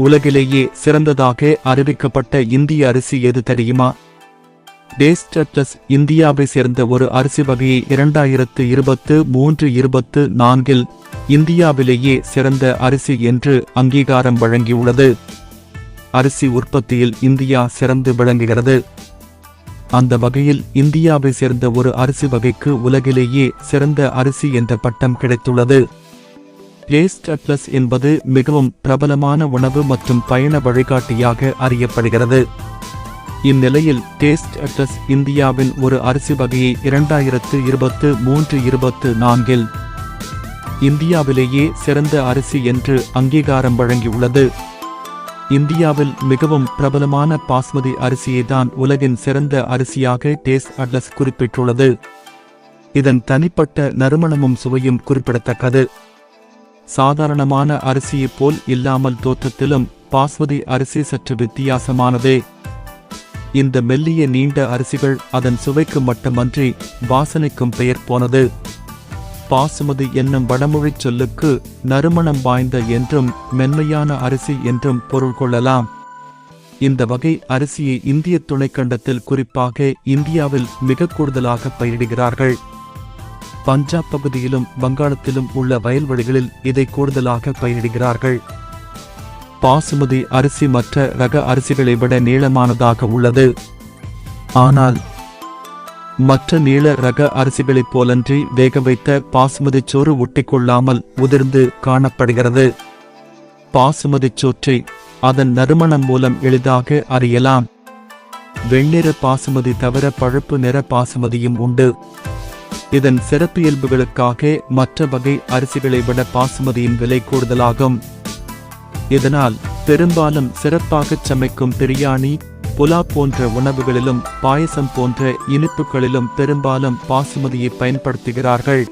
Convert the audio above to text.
உலகிலேயே சிறந்ததாக அறிவிக்கப்பட்ட இந்திய அரிசி எது தெரியுமா? டேஸ்டர்டஸ் இந்தியாவை சேர்ந்த ஒரு அரிசி வகையை இரண்டாயிரத்து இருபத்து மூன்று இருபத்து நான்கில் இந்தியாவிலேயே சிறந்த அரிசி என்று அங்கீகாரம் வழங்கியுள்ளது. அரிசி உற்பத்தியில் இந்தியா சிறந்து விளங்குகிறது. அந்த வகையில் இந்தியாவை சேர்ந்த ஒரு அரிசி வகைக்கு உலகிலேயே சிறந்த அரிசி என்ற பட்டம் கிடைத்துள்ளது. டேஸ்ட் அட்லஸ் என்பது மிகவும் பிரபலமான உணவு மற்றும் பயண வழிகாட்டியாக அறியப்படுகிறது. இந்நிலையில் டேஸ்ட் அட்லஸ் இந்தியாவின் ஒரு அரிசி வகையை இரண்டாயிரத்து இருபத்து மூன்று இருபத்து நான்கில் இந்தியாவிலேயே சிறந்த அரிசி என்று அங்கீகாரம் வழங்கியுள்ளது. இந்தியாவில் மிகவும் பிரபலமான பாஸ்மதி அரிசியை தான் உலகின் சிறந்த அரிசியாக டேஸ்ட் அட்லஸ் குறிப்பிட்டுள்ளது. இதன் தனிப்பட்ட நறுமணமும் சுவையும் குறிப்பிடத்தக்கது. சாதாரணமான அரிசியைப் போல் இல்லாமல் தோற்றத்திலும் பாஸ்மதி அரிசி சற்று வித்தியாசமானதே. இந்த மெல்லிய நீண்ட அரிசிகள் அதன் சுவைக்கு மட்டுமன்றி வாசனைக்கும் பெயர் போனது. பாசுமதி என்னும் வடமொழிச் சொல்லுக்கு நறுமணம் வாய்ந்த என்றும் மென்மையான அரிசி என்றும் பொருள் கொள்ளலாம். இந்த வகை அரிசியை இந்திய துணைக்கண்டத்தில் குறிப்பாக இந்தியாவில் மிக கூடுதலாக பயிரிடுகிறார்கள். பஞ்சாப் பகுதியிலும் வங்காளத்திலும் உள்ள வயல்வெளிகளில் இதை கூடுதலாக பயிரிடுகிறார்கள். பாசுமதி அரிசி மற்ற ரக அரிசிகளை விட நீளமானதாக உள்ளது. ஆனால் மற்ற நீள ரக அரிசிகளைப் போலன்றி வேக வைத்த பாசுமதி சோறு ஒட்டிக்கொள்ளாமல் உதிர்ந்து காணப்படுகிறது. பாசுமதி சோற்றை அதன் நறுமணம் மூலம் எளிதாக அறியலாம். வெண்ணிற பாசுமதி தவிர பழுப்பு நிற பாசுமதியும் உண்டு. இதன் சிறப்பியல்புகளுக்காக மற்ற வகை அரிசிகளை விட பாசுமதியின் விலை கூடுதலாகும். இதனால் பெரும்பாலும் சிறப்பாகச் சமைக்கும் பிரியாணி புலா போன்ற உணவுகளிலும் பாயசம் போன்ற இனிப்புகளிலும் பெரும்பாலும் பாசுமதியை பயன்படுத்துகிறார்கள்.